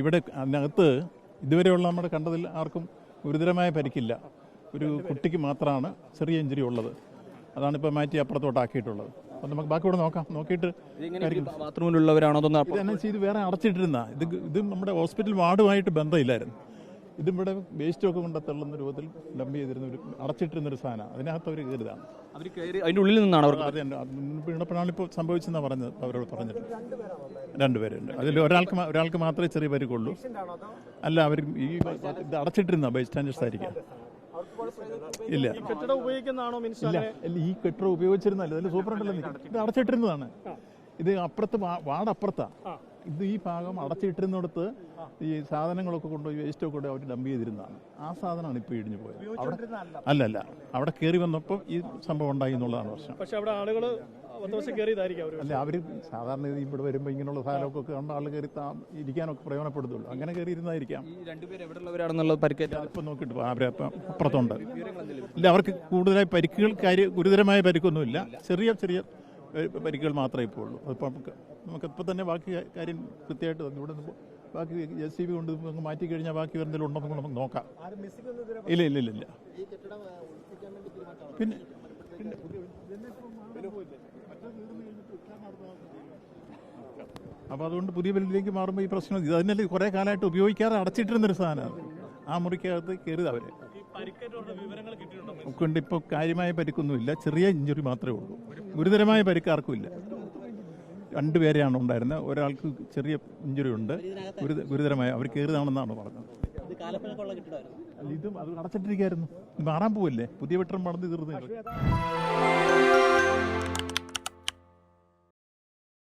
ഇവിടെ അതിനകത്ത് ഇതുവരെയുള്ള നമ്മുടെ കണ്ടതിൽ ആർക്കും ഗുരുതരമായ പരിക്കില്ല. ഒരു കുട്ടിക്ക് മാത്രമാണ് ചെറിയ ഇഞ്ചുറി ഉള്ളത്. അതാണ് ഇപ്പോൾ മാറ്റി അപ്പുറത്തോട്ടാക്കിയിട്ടുള്ളത്. അപ്പം നമുക്ക് ബാക്കി കൂടെ നോക്കാം. നോക്കിയിട്ട് ബാത്റൂമിലുള്ളവരാണോ ഇത് വേറെ അടച്ചിട്ടിരുന്ന. ഇത് ഇത് നമ്മുടെ ഹോസ്പിറ്റൽ വാർഡുമായിട്ട് ബന്ധമില്ലായിരുന്നു. ഇതും ഇവിടെ വേസ്റ്റ് ഒക്കെ കൊണ്ട് തള്ളുന്ന രൂപത്തിൽ ഡംപ് ചെയ്തിരുന്ന ഒരു അടച്ചിട്ടിരുന്ന ഒരു സാധനം. അതിനകത്ത് അവർ കയറിയതാണ് അവർ കയറി അതിന്റെ ഉള്ളിൽ നിന്നാണ് അവർക്ക് അത് വീണപ്പോഴാണ് ഇപ്പോൾ സംഭവിച്ചെന്നാണ് പറഞ്ഞത് അവരോട് പറഞ്ഞിട്ട്. രണ്ടുപേരുണ്ട്. അതിൽ ഒരാൾക്ക് ഒരാൾക്ക് മാത്രമേ ചെറിയ പരിക്കുള്ളൂ അല്ല അവർ ഈ ഇത് അടച്ചിട്ടിരുന്ന ബൈ സ്റ്റാൻഡേഴ്സ് ആയിരിക്കാം. ഇല്ല. ഇല്ല ഇല്ല, ഈ കെട്ടിടം ഉപയോഗിച്ചിരുന്നല്ല ഇതിൽ സൂപ്പറുണ്ടല്ലോ ഇത് അടച്ചിട്ടിരുന്നതാണ്. ഇത് അപ്പുറത്ത് വാ- വാർഡപ്പുറത്താ ഇത് ഈ ഭാഗം അടച്ചിട്ടിരുന്നിടത്ത് ഈ സാധനങ്ങളൊക്കെ കൊണ്ടുപോയി വേസ്റ്റൊക്കെ ഒക്കെ അവർ ഡംപ് ചെയ്തിരുന്നതാണ്. ആ സാധനമാണ് ഇപ്പോൾ ഇടിഞ്ഞു പോയത്. അവിടെ അല്ലല്ല. അവിടെ കയറി വന്നപ്പോൾ ഈ സംഭവം ഉണ്ടായി എന്നുള്ളതാണ് പ്രശ്നം. പക്ഷെ അവിടെ ആളുകൾ അല്ല അവർ സാധാരണ ഇത് ഇവിടെ വരുമ്പോൾ ഇങ്ങനെയുള്ള സാധനമൊക്കെ കണ്ട ആൾ കയറി താ ഇരിക്കാനൊക്കെ പ്രയോജനപ്പെടുത്തുള്ളൂ. അങ്ങനെ കയറി ഇരുന്നായിരിക്കാം ഇപ്പം നോക്കിയിട്ട് അപ്പുറത്തുണ്ട്. ഇല്ല അവർക്ക് കൂടുതലായി പരിക്കുകൾ കാര്യ ഗുരുതരമായ പരിക്കൊന്നുമില്ല. ചെറിയ ചെറിയ പരിക്കുകൾ മാത്രമേ ഇപ്പോൾ ഉള്ളൂ. അതിപ്പോൾ നമുക്ക് നമുക്കിപ്പോൾ തന്നെ ബാക്കി കാര്യം കൃത്യമായിട്ട് തന്നു ഇവിടെ നിന്ന് ബാക്കി എസ് സി ബി കൊണ്ട് നമുക്ക് മാറ്റി കഴിഞ്ഞാൽ ബാക്കി എന്തെങ്കിലും ഉണ്ടോ എന്ന് നമുക്ക് നോക്കാം. ഇല്ല ഇല്ല ഇല്ല ഇല്ല. പിന്നെ അപ്പോൾ അതുകൊണ്ട് പുതിയ ബിൽഡിലേക്ക് മാറുമ്പോൾ ഈ പ്രശ്നം ഇത് അതിനല്ലേ കുറേ കാലമായിട്ട് ഉപയോഗിക്കാതെ അടച്ചിട്ടിരുന്നൊരു സാധനമാണ്. ആ മുറിക്കകത്ത് കയറിയത് അവർ കൊണ്ട് ഇപ്പോൾ കാര്യമായ പരിക്കൊന്നുമില്ല. ചെറിയ ഇഞ്ചുറി മാത്രമേ ഉള്ളൂ. ഗുരുതരമായ പരിക്ക് ആർക്കുമില്ല രണ്ടുപേരെയാണ് ഉണ്ടായിരുന്നത്. ഒരാൾക്ക് ചെറിയ ഇഞ്ചുറി ഉണ്ട്. ഗുരുത- ഗുരുതരമായ അവർ കയറിയതാണെന്നാണ് പറഞ്ഞത്. ഇതും അത് അടച്ചിട്ടിരിക്കായിരുന്നു മാറാൻ പോവല്ലേ? പുതിയ വെട്ടം പണിത് തീർന്നില്ല